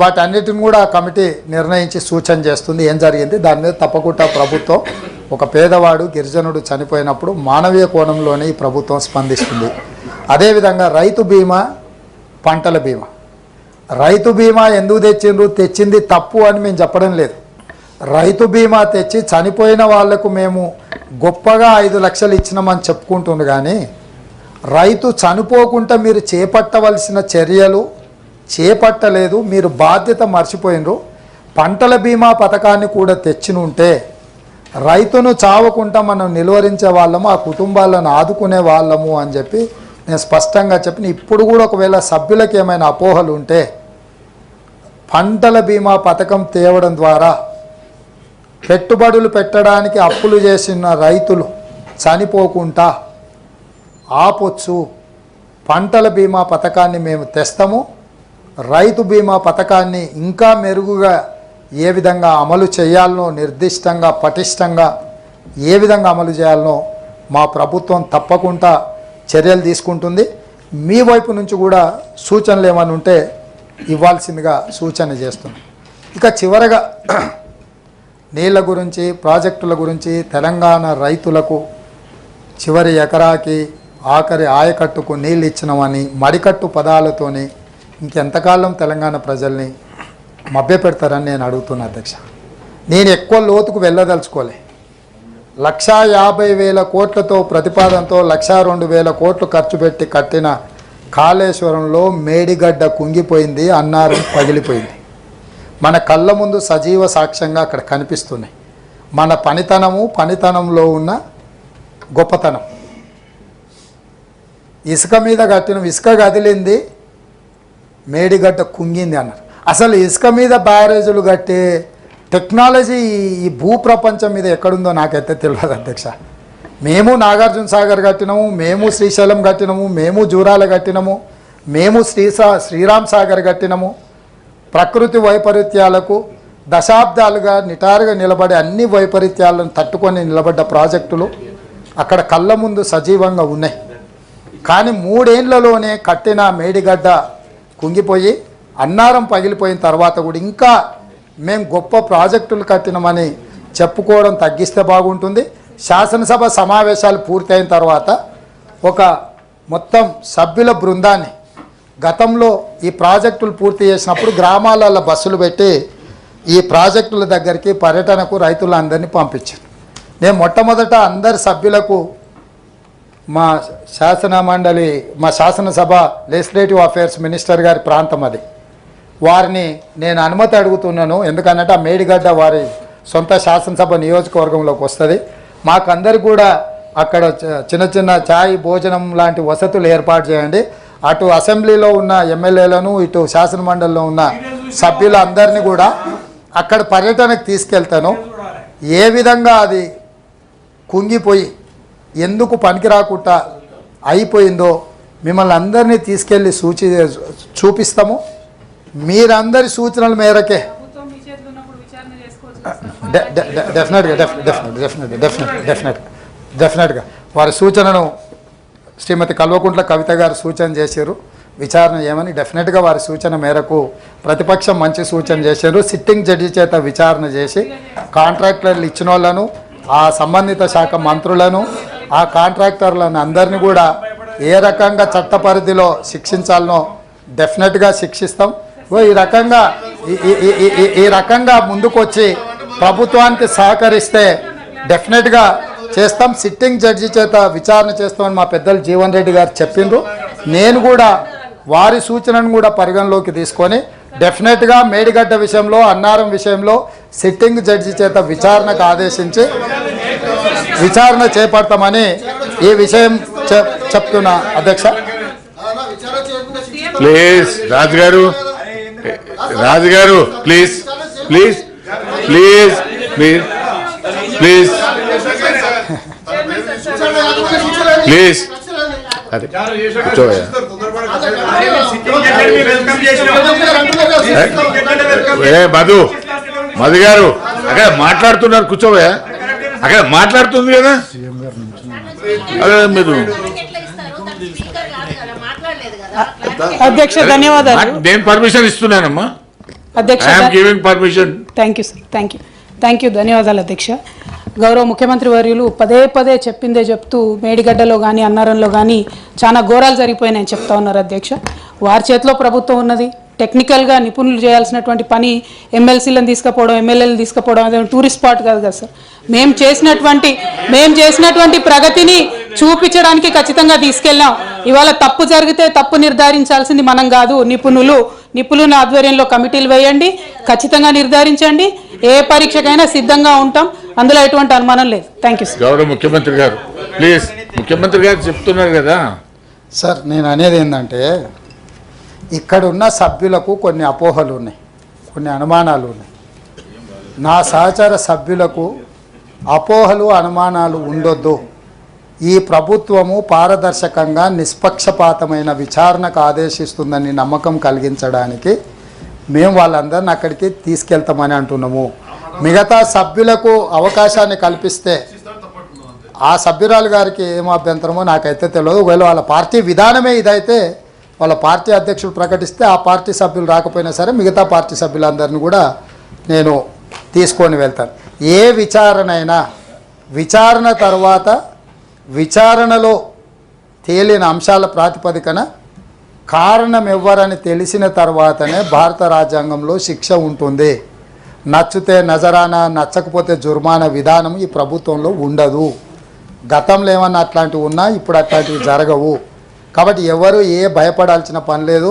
వాటన్నిటిని కూడా కమిటీ నిర్ణయించి సూచన చేస్తుంది. ఏం జరిగింది? దాని మీద తప్పకుండా ప్రభుత్వం ఒక పేదవాడు గిరిజనుడు చనిపోయినప్పుడు మానవీయ కోణంలోనే ఈ ప్రభుత్వం స్పందిస్తుంది. అదేవిధంగా రైతు బీమా పంటల బీమా. రైతు బీమా ఎందుకు తెచ్చిండ్రు? తెచ్చింది తప్పు అని మేము చెప్పడం లేదు. రైతు బీమా తెచ్చి చనిపోయిన వాళ్ళకు మేము గొప్పగా ఐదు లక్షలు ఇచ్చినామని చెప్పుకుంటుండు కానీ రైతు చనిపోకుండా మీరు చేపట్టవలసిన చర్యలు చేపట్టలేదు మీరు బాధ్యత మర్చిపోయినరు. పంటల బీమా పథకాన్ని కూడా తెచ్చినుంటే రైతును చావకుండా మనం నిలువరించే వాళ్ళము ఆ కుటుంబాలను ఆదుకునే వాళ్ళము అని చెప్పి నేను స్పష్టంగా చెప్పిన. ఇప్పుడు కూడా ఒకవేళ సభ్యులకు ఏమైనా అపోహలు ఉంటే పంటల బీమా పథకం తేవడం ద్వారా పెట్టుబడులు పెట్టడానికి అప్పులు చేసిన రైతులు చనిపోకుండా ఆపొచ్చు. పంటల బీమా పథకాన్ని మేము తెస్తాము. రైతు బీమా పథకాన్ని ఇంకా మెరుగుగా ఏ విధంగా అమలు చేయాలనో నిర్దిష్టంగా పటిష్టంగా ఏ విధంగా అమలు చేయాలనో మా ప్రభుత్వం తప్పకుండా చర్యలు తీసుకుంటుంది. మీ వైపు నుంచి కూడా సూచనలు ఏమైనా ఉంటే ఇవ్వాల్సిందిగా సూచన చేస్తుంది ఇక చివరగా నీళ్ళ గురించి ప్రాజెక్టుల గురించి తెలంగాణ రైతులకు చివరి ఎకరాకి ఆఖరి ఆయకట్టుకు నీళ్ళు ఇచ్చినామని మడికట్టు పదాలతోని ఇంకెంతకాలం తెలంగాణ ప్రజల్ని మభ్యపెడతారని నేను అడుగుతున్నా అధ్యక్ష. నేను ఎక్కువ లోతుకు వెళ్ళదలుచుకోలే. లక్షా యాభై వేల కోట్లతో ప్రతిపాదనతో లక్షా రెండు వేల కోట్లు ఖర్చు పెట్టి కట్టిన కాళేశ్వరంలో మేడిగడ్డ కుంగిపోయింది అన్నారం పగిలిపోయింది. మన కళ్ళ ముందు సజీవ సాక్ష్యంగా అక్కడ కనిపిస్తున్నాయి. మన పనితనము పనితనంలో ఉన్న గొప్పతనం. ఇసుక మీద కట్టిన ఇసుక కదిలింది మేడిగడ్డ కుంగింది అన్నారు. అసలు ఇసుక మీద బ్యారేజీలు కట్టే టెక్నాలజీ ఈ- భూ ప్రపంచం మీద ఎక్కడుందో నాకైతే తెలియదు అధ్యక్ష. మేము నాగార్జున సాగర్ కట్టినాము మేము శ్రీశైలం కట్టినాము మేము జూరాల కట్టినాము మేము శ్రీసా శ్రీరామ్ సాగర్ కట్టినాము. ప్రకృతి వైపరీత్యాలకు దశాబ్దాలుగా నిటారుగా నిలబడే అన్ని వైపరీత్యాలను తట్టుకొని నిలబడ్డ ప్రాజెక్టులు అక్కడ కళ్ళ ముందు సజీవంగా ఉన్నాయి. కానీ మూడేళ్ళలోనే కట్టిన మేడిగడ్డ కుంగిపోయి అన్నారం పగిలిపోయిన తర్వాత కూడా ఇంకా మేము గొప్ప ప్రాజెక్టులు కట్టినమని చెప్పుకోవడం తగ్గిస్తే బాగుంటుంది. శాసనసభ సమావేశాలు పూర్తయిన తర్వాత ఒక మొత్తం సభ్యుల బృందాన్ని గతంలో ఈ ప్రాజెక్టులు పూర్తి చేసినప్పుడు గ్రామాలలో బస్సులు పెట్టి ఈ ప్రాజెక్టుల దగ్గరికి పర్యటనకు రైతులందరినీ పంపించాను నేను మొట్టమొదట అందరి సభ్యులకు మా శాసన మండలి మా శాసనసభ లెజిస్లేటివ్ అఫైర్స్ మినిస్టర్ గారి ప్రాంతం అది. వారిని నేను అనుమతి అడుగుతున్నాను ఎందుకనంటే ఆ మేడిగడ్డ వారి సొంత శాసనసభ నియోజకవర్గంలోకి వస్తుంది. మాకందరికి కూడా అక్కడ చిన్న చిన్న ఛాయ్ భోజనం లాంటి వసతులు ఏర్పాటు చేయండి. అటు అసెంబ్లీలో ఉన్న ఎమ్మెల్యేలను ఇటు శాసన మండలిలో ఉన్న సభ్యులందరినీ కూడా అక్కడ పర్యటనకు తీసుకెళ్తాను. ఏ విధంగా అది కుంగిపోయి ఎందుకు పనికి రాకుండా అయిపోయిందో మిమ్మల్ని అందరినీ తీసుకెళ్ళి సూచి చూపిస్తాము. మీరందరి సూచనల మేరకే. డె- డెఫినెట్గా డెఫ్ డెఫినెట్ డెఫినెట్ డెఫినెట్ డెఫినెట్గా వారి సూచనను శ్రీమతి కల్వకుంట్ల కవిత గారు సూచన చేశారు. విచారణ ఏమని డెఫినెట్గా వారి సూచన మేరకు ప్రతిపక్షం మంచి సూచన చేశారు. సిట్టింగ్ జడ్జి చేత విచారణ చేసి కాంట్రాక్టర్లు ఇచ్చిన వాళ్ళను ఆ సంబంధిత శాఖ మంత్రులను ఆ కాంట్రాక్టర్లను అందరినీ కూడా ఏ రకంగా చట్ట పరిధిలో శిక్షించాలనో డెఫినెట్గా శిక్షిస్తాం. ఓ ఈ రకంగా ఈ- ఈ రకంగా ముందుకొచ్చి ప్రభుత్వానికి సహకరిస్తే డెఫినెట్గా చేస్తాం. సిట్టింగ్ జడ్జి చేత విచారణ చేస్తామని మా పెద్దలు జీవన్ రెడ్డి గారు చెప్పిండ్రు. నేను కూడా వారి సూచనను కూడా పరిగణలోకి తీసుకొని డెఫినెట్గా మేడిగడ్డ విషయంలో అన్నారం విషయంలో సిట్టింగ్ జడ్జి చేత విచారణకు ఆదేశించి విచారణ చేపడతామని ఈ విషయం చెప్- చెప్తున్నా అధ్యక్ష. ప్లీజ్ రాజుగారు. రాజుగారు please please please please please. Please. అదే. కూర్చోవయ్యా ఏ మధు మధు గారు అక్కడ మాట్లాడుతున్నారు కూర్చోవయ్యా. అక్కడ మాట్లాడుతుంది కదా? అదే మీరు అధ్యక్ష ధన్యవాదాలు. నేను పర్మిషన్ ఇస్తున్నానమ్మా. అధ్యక్ష giving permission thank you sir thank you thank you ధన్యవాదాలు అధ్యక్ష. గౌరవ ముఖ్యమంత్రి వర్యులు పదే పదే చెప్పిందే చెప్తూ మేడిగడ్డలో కానీ అన్నారంలో కానీ చాలా ఘోరాలు జరిగిపోయినాయని చెప్తా ఉన్నారు అధ్యక్ష. వారి చేతిలో ప్రభుత్వం ఉన్నది. టెక్నికల్గా నిపుణులు చేయాల్సినటువంటి పని ఎమ్మెల్సీలను తీసుకుపోవడం ఎమ్మెల్యేలు తీసుకుపోవడం అదే టూరిస్ట్ స్పాట్ కాదు కదా సార్. మేము చేసినటువంటి మేము చేసినటువంటి ప్రగతిని చూపించడానికి ఖచ్చితంగా తీసుకెళ్ళాం. ఇవాళ తప్పు జరిగితే తప్పు నిర్ధారించాల్సింది మనం కాదు. నిపుణులు నిపుణుల ఆధ్వర్యంలో కమిటీలు వేయండి ఖచ్చితంగా నిర్ధారించండి. ఏ పరీక్షకైనా సిద్ధంగా ఉంటాం. అందులో ఎటువంటి అనుమానం లేదు. థ్యాంక్ యూ గౌరవ ముఖ్యమంత్రి గారు ప్లీజ్. ముఖ్యమంత్రి గారు చెప్తున్నారు కదా. సార్ నేను అనేది ఏంటంటే ఇక్కడున్న సభ్యులకు కొన్ని అపోహలు ఉన్నాయి కొన్ని అనుమానాలు ఉన్నాయి నా సహచర సభ్యులకు అపోహలు అనుమానాలు ఉండొద్దు. ఈ ప్రభుత్వము పారదర్శకంగా నిష్పక్షపాతమైన విచారణకు ఆదేశిస్తుందని నమ్మకం కలిగించడానికి మేము వాళ్ళందరిని అక్కడికి తీసుకెళ్తామని అంటున్నాము. మిగతా సభ్యులకు అవకాశాన్ని కల్పిస్తే ఆ సభ్యురాలు గారికి ఏం అభ్యంతరమో నాకైతే తెలియదు ఒకవేళ వాళ్ళ పార్టీ విధానమే ఇదైతే వాళ్ళ పార్టీ అధ్యక్షుడు ప్రకటిస్తే ఆ పార్టీ సభ్యులు రాకపోయినా సరే మిగతా పార్టీ సభ్యులందరినీ కూడా నేను తీసుకొని వెళ్తాను. ఏ విచారణ అయినా విచారణ తర్వాత విచారణలో తేలిన అంశాల ప్రాతిపదికన కారణం ఎవ్వరని తెలిసిన తర్వాతనే భారత రాజ్యాంగంలో శిక్ష ఉంటుంది. నచ్చితే నజరానా నచ్చకపోతే జుర్మానా విధానం ఈ ప్రభుత్వంలో ఉండదు. గతంలో ఏమన్నా అట్లాంటివి ఉన్నా ఇప్పుడు అట్లాంటివి జరగవు. కాబట్టి ఎవరు ఏ భయపడాల్సిన పని లేదు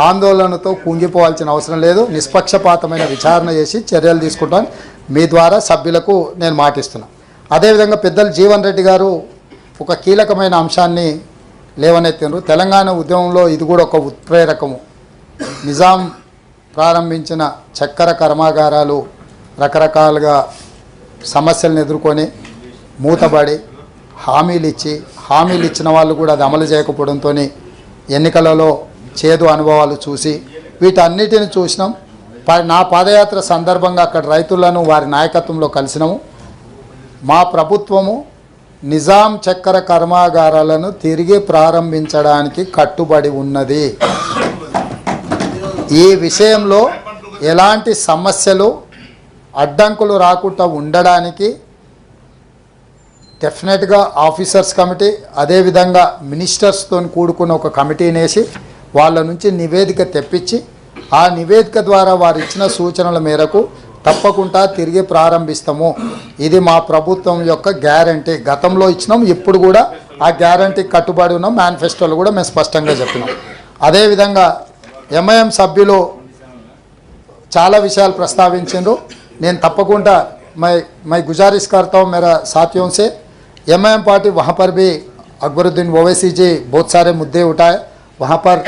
ఆందోళనతో కుంగిపోవాల్సిన అవసరం లేదు నిష్పక్షపాతమైన విచారణ చేసి చర్యలు తీసుకుంటాను మీ ద్వారా సభ్యులకు నేను మాటిస్తున్నాను అదేవిధంగా పెద్దలు జీవన్ రెడ్డి గారు ఒక కీలకమైన అంశాన్ని లేవనెత్తినారు తెలంగాణ ఉద్యమంలో ఇది కూడా ఒక ఉత్ప్రేరకము. నిజాం ప్రారంభించిన చక్కెర కర్మాగారాలు రకరకాలుగా సమస్యలను ఎదుర్కొని మూతబడి హామీలు ఇచ్చి హామీలు ఇచ్చిన వాళ్ళు కూడా అది అమలు చేయకపోవడంతో ఎన్నికలలో చేదు అనుభవాలు చూసి వీటన్నిటిని చూసినాం. ప- నా పాదయాత్ర సందర్భంగా అక్కడ రైతులను వారి నాయకత్వంలో కలిసినాము. మా ప్రభుత్వము నిజాం చక్కెర కర్మాగారాలను తిరిగి ప్రారంభించడానికి కట్టుబడి ఉన్నది. ఈ విషయంలో ఎలాంటి సమస్యలు అడ్డంకులు రాకుండా ఉండడానికి డెఫినెట్గా ఆఫీసర్స్ కమిటీ అదేవిధంగా మినిస్టర్స్తో కూడుకున్న ఒక కమిటీని వేసి వాళ్ళ నుంచి నివేదిక తెప్పించి ఆ నివేదిక ద్వారా వారు ఇచ్చిన సూచనల మేరకు తప్పకుండా తిరిగి ప్రారంభిస్తాము. ఇది మా ప్రభుత్వం యొక్క గ్యారంటీ. గతంలో ఇచ్చినాం ఇప్పుడు కూడా ఆ గ్యారంటీ కట్టుబడి ఉన్న. మేనిఫెస్టోలో కూడా మేము స్పష్టంగా చెప్పినాం. అదేవిధంగా ఎంఐఎం సభ్యులు చాలా విషయాలు ప్రస్తావించారు నేను తప్పకుండా మై మై గుజారిష్ కర్తవ్ మేర సాథియోన్ సే से एम एम पार्टी वहाँ पर भी अकबरुद्दीन ओवैसी जी बहुत सारे मुद्दे उठाए। वहाँ पर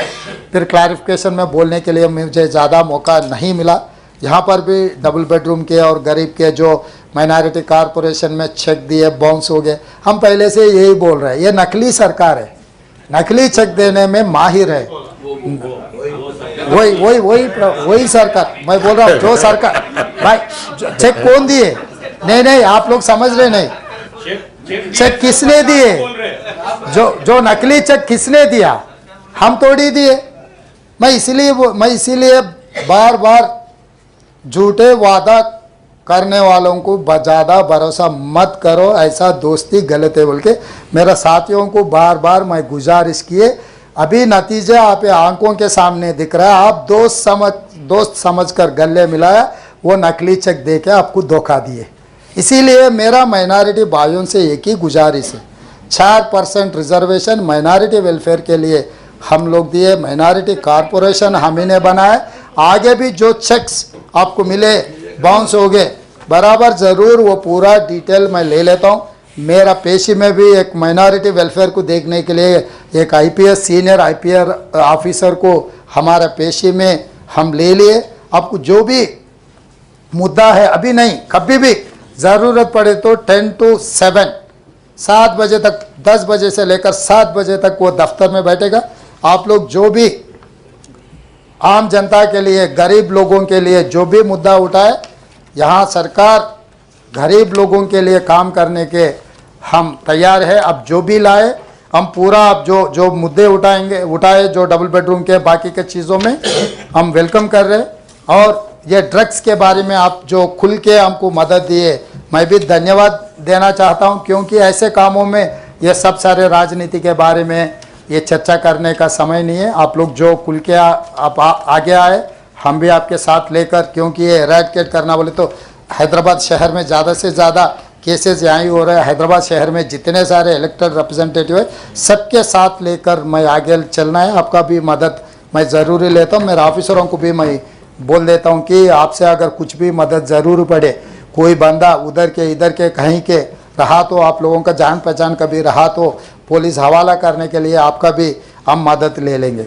फिर क्लैरिफिकेशन में बोलने के लिए मुझे ज़्यादा मौका नहीं मिला। यहाँ पर भी डबल बेडरूम के और गरीब के जो माइनॉरिटी कारपोरेशन में चेक दिए बाउंस हो गए। हम पहले से यही बोल रहे हैं, ये नकली सरकार है। नकली चेक देने में माहिर है। वही वही वही वही सरकार। मैं बोल रहा हूँ, जो सरकार, भाई चेक कौन दिए? नहीं नहीं, आप लोग समझ रहे नहीं। चेक किसने दिए? जो जो नकली चेक किसने दिया? हम तोड़ी दिए। मैं इसीलिए वो- मैं इसीलिए बार बार झूठे वादा करने वालों को ज़्यादा भरोसा मत करो ऐसा दोस्ती गलत है बोल के। मेरा साथियों को बार बार मैं गुजारिश किए। अभी नतीजे आप आँखों के सामने दिख रहा है। आप दोस्त समझ दोस्त समझकर गले मिलाया वो नकली चेक दे के आपको धोखा दिए। इसीलिए मेरा माइनॉरिटी भाइयों से एक ही गुजारिश है। चार परसेंट रिजर्वेशन माइनॉरिटी वेलफेयर के लिए हम लोग दिए। माइनॉरिटी कारपोरेशन हम ही ने बनाए। आगे भी जो चेक्स आपको मिले बाउंस हो गए। बराबर ज़रूर वो पूरा डिटेल मैं ले लेता हूँ। मेरा पेशी में भी एक माइनॉरिटी वेलफेयर को देखने के लिए एक आईपीएस सीनियर आईपीएस ऑफिसर को हमारा पेशी में हम ले लिए। आपको जो भी मुद्दा है, अभी नहीं, कभी भी ज़रूरत पड़े तो टेन टू सेवन। सात बजे तक, दस बजे से लेकर सात बजे तक वो दफ्तर में बैठेगा। आप लोग जो भी आम जनता के लिए, गरीब लोगों के लिए जो भी मुद्दा उठाए, यहाँ सरकार गरीब लोगों के लिए काम करने के हम तैयार है। अब जो भी लाए, हम पूरा अब जो जो मुद्दे उठाएँगे, उठाए जो डबल बेडरूम के बाकी के चीज़ों में, हम वेलकम कर रहे हैं। और ये ड्रग्स के बारे में आप जो खुल के हमको मदद दिए मैं भी धन्यवाद देना चाहता हूँ क्योंकि ऐसे कामों में ये सब सारे राजनीति के बारे में ये चर्चा करने का समय नहीं है। आप लोग जो खुल के आ, आप आ, आगे आए हम भी आपके साथ लेकर क्योंकि ये एरेडिकेट करना बोले तो हैदराबाद शहर में ज़्यादा से ज़्यादा केसेस यहाँ ही हो रहे हैं। हैदराबाद शहर में जितने सारे इलेक्टेड रिप्रेजेंटेटिव है सबके साथ लेकर मैं आगे चलना है। आपका भी मदद मैं ज़रूरी लेता हूँ। मेरे ऑफिसरों को भी मैं बोल देता हूँ कि आपसे अगर कुछ भी मदद ज़रूर पड़े, कोई बंदा उधर के, इधर के, कहीं के, रहा तो आप लोगों का जान पहचान कभी रहा तो पुलिस हवाला करने के लिए आपका भी हम मदद ले लेंगे।